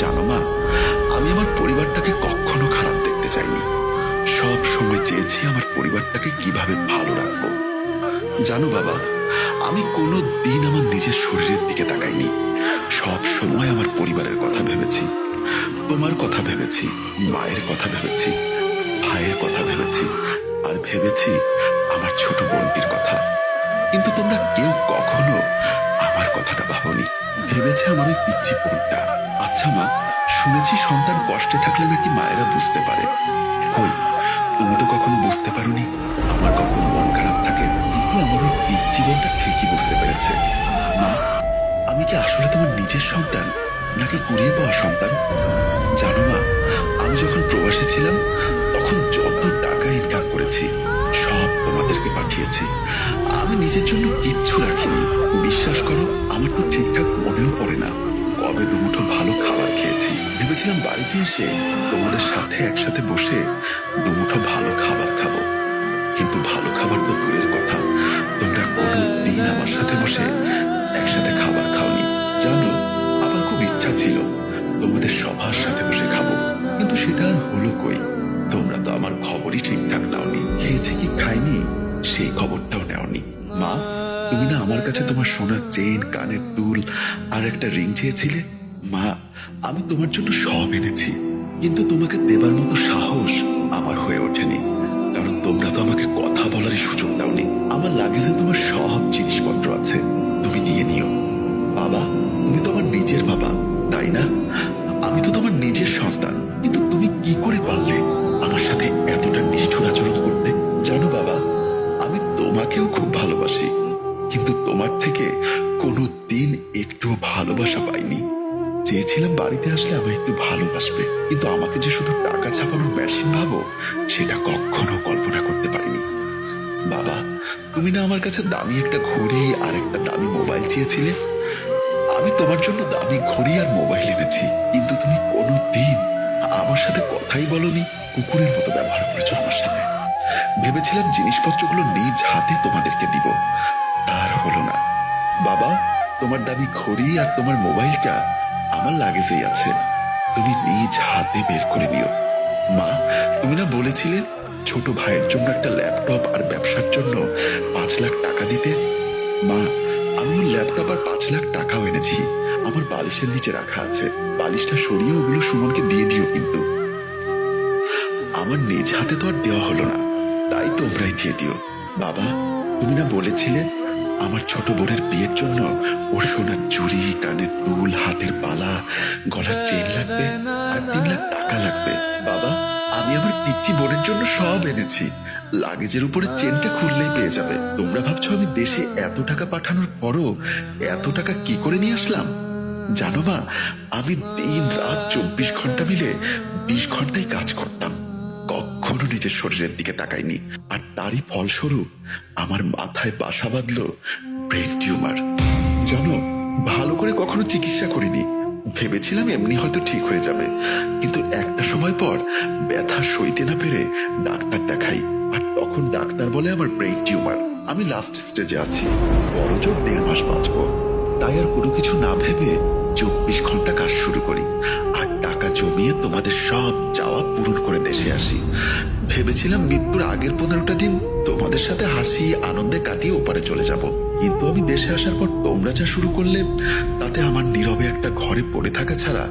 জানো মা, আমি আমার পরিবারটাকে কখনো খারাপ দেখতে চাইনি। সব সময় চেয়েছি আমার পরিবারটাকে কীভাবে ভালো রাখব। জানো বাবা, আমি কোনো দিন আমার নিজের শরীরের দিকে তাকাইনি। সব সময় আমার পরিবারের কথা ভেবেছি, তোমার কথা ভেবেছি, মায়ের কথা ভেবেছি, ভাইয়ের কথা ভেবেছি, আর ভেবেছি আমার ছোট বোনটির কথা। কিন্তু তোমরা কেউ কখনো আমার কথাটা ভাবনি। ভেবেছে আমার ওই পিচ্ছি বোনটা। আচ্ছা মা, শুনেছি সন্তান কষ্টে থাকলে নাকি মায়েরা বুঝতে পারে। কই, তুমি তো কখনো বুঝতে পারোনি? আমার কখন মন খারাপ থাকে, কিন্তু আমার ওই পিচ্ছি বোনটা ঠিকই বুঝতে পেরেছে। মা, আমি কি আসলে তোমার নিজের সন্তান, নাকি কুড়িয়ে পাওয়া সন্তান? জানো মা, আমি যখন প্রবাসী ছিলাম, তখন যত টাকা ইনকাম করেছি, সব তোমাদেরকে পাঠিয়েছি। আমি নিজের জন্য কিচ্ছু রাখিনি। বিশ্বাস করো, আমার তো ঠিকঠাক মনেও পড়ে না। কবে দুমুঠো ভালো খাবার ভেবেছিলাম বাড়িতে এসে তোমাদের সাথে একসাথে বসে দুমুঠো ভালো খাবার খাব। কিন্তু ভালো খাবার তো দূরের কথা। তোমরা কোনো দিন আমার সাথে বসে একসাথে খাবার খাওনি। জানো, আমার খুব ইচ্ছা ছিল তোমাদের সবার সাথে বসে খাব। কিন্তু সেটা আর হলো কই? তোমরা তো আমার খবরই ঠিকঠাক নাওনি। খেয়েছে কি খাইনি সেই খবরটাও নেওনি। মা, তুমি না আমার কাছে তোমার সোনার চেন, কানের দুল আর একটা রিং চেয়েছিলে? মা আমি তোমার জন্য সব এনেছি, কিন্তু তোমাকে দেবার মতো সাহস আমার হয়ে ওঠেনি। কারণ তোমরা তো আমাকে কথা বলারই সুযোগ দাওনি। আমার লাগেজে তোমার সব জিনিসপত্র আছে। তুমি নিয়ে নিও। বাবা, তুমি তো আমার নিজের বাবা, তাই না? আমি তো তোমার নিজের সন্তান। কিন্তু তুমি কি করে পারলে আমার সাথে এতটা নিষ্ঠুর আচরণ করতে? জানো বাবা, আমি তোমাকেও খুব ভালোবাসি। কিন্তু তোমার থেকে কোনো দিন একটুও ভালোবাসা পাইনি। চেয়েছিলাম বাড়িতে আসলে আমায় একটু ভালোবাসবে। কিন্তু আমাকে যে শুধু টাকা ছাপানোর মেশিন ভাবো, সেটা কখনো কল্পনা করতে পারিনি। বাবা, তুমি না আমার কাছে দামি একটা ঘড়ি আর একটা দামি মোবাইল চেয়েছিলে? আমি তোমার জন্য দামি ঘড়ি আর মোবাইল এনেছি, কিন্তু তুমি কোনো দিন আমার সাথে কথাই বলনি, কুকুরের মতো ব্যবহার করেছ আমার সাথে। ভেবেছিলাম জিনিসপত্রগুলো নিজ হাতে তোমাদেরকে দিব। তার হলো না। বাবা, তোমার দামি ঘড়ি আর তোমার মোবাইলটা আমার লাগেজেই আছে। তুমি নিজ হাতে বের করে দিও মা, তুমি না বলেছিলে ছোট ভাইয়ের জন্য একটা ল্যাপটপ আর ব্যবসার জন্য পাঁচ লাখ টাকা দিতে? মা, আমি ওর ল্যাপটপ আর পাঁচ লাখ টাকাও এনেছি। আমার বালিশের নিচে রাখা আছে। বালিশটা সরিয়ে ওগুলো সুমনকে দিয়ে দিও কিন্তু। আমার নিজ হাতে তো আর দেওয়া হলো না। তাই তোমরাই দিয়ে দিও। বাবা, তুমি না বলেছিলে আমার ছোট বোনের বিয়ের জন্য ওর সোনার চুড়ি, কানের দুল, হাতের বালা, গলার চেন লাগবে আর তিন লাখ টাকা লাগবে। বাবা, আমি আমার পিচ্ছি বোনের জন্য সব এনেছি। লাগেজের উপরে চেনটা খুললেই পেয়ে যাবে। তোমরা ভাবছ আমি দেশে এত টাকা পাঠানোর পরও এত টাকা কি করে নিয়ে আসলাম? জানো মা, আমি দিন রাত চব্বিশ ঘণ্টা মিলে বিশ ঘন্টাই কাজ করতাম। কখনো নিজের শরীরের দিকে তাকাইনি আর তারই ফলস্বরূপ আমার মাথায় বাসা বাঁধলো ব্রেন টিউমার। জানো, ভালো করে কখনো চিকিৎসা করিনি। ভেবেছিলাম এমনি হয়তো ঠিক হয়ে যাবে। কিন্তু একটা সময় পর ব্যথা সইতে না পেরে ডাক্তার দেখাই। আর তখন ডাক্তার বলে আমার ব্রেন টিউমার। আমি লাস্ট স্টেজে আছি। বড় জোর দেড় মাস বাঁচবো। তাই আর কোনো কিছু না ভেবে চব্বিশ ঘণ্টা কাজ শুরু করি। জমিয়ে তোমাদের সব চাওয়া পূরণ করে দেশে আসি। ভেবেছিলাম মৃত্যুর আগের পনেরোটা দিন তোমাদের সাথে হাসি, আনন্দে কাটিয়ে ওপারে চলে যাব। কিন্তু আমি দেশে আসার পর তোমরা যা শুরু করলে, তাতে আমার নীরবে একটা ঘরে পড়ে থাকা ছাড়া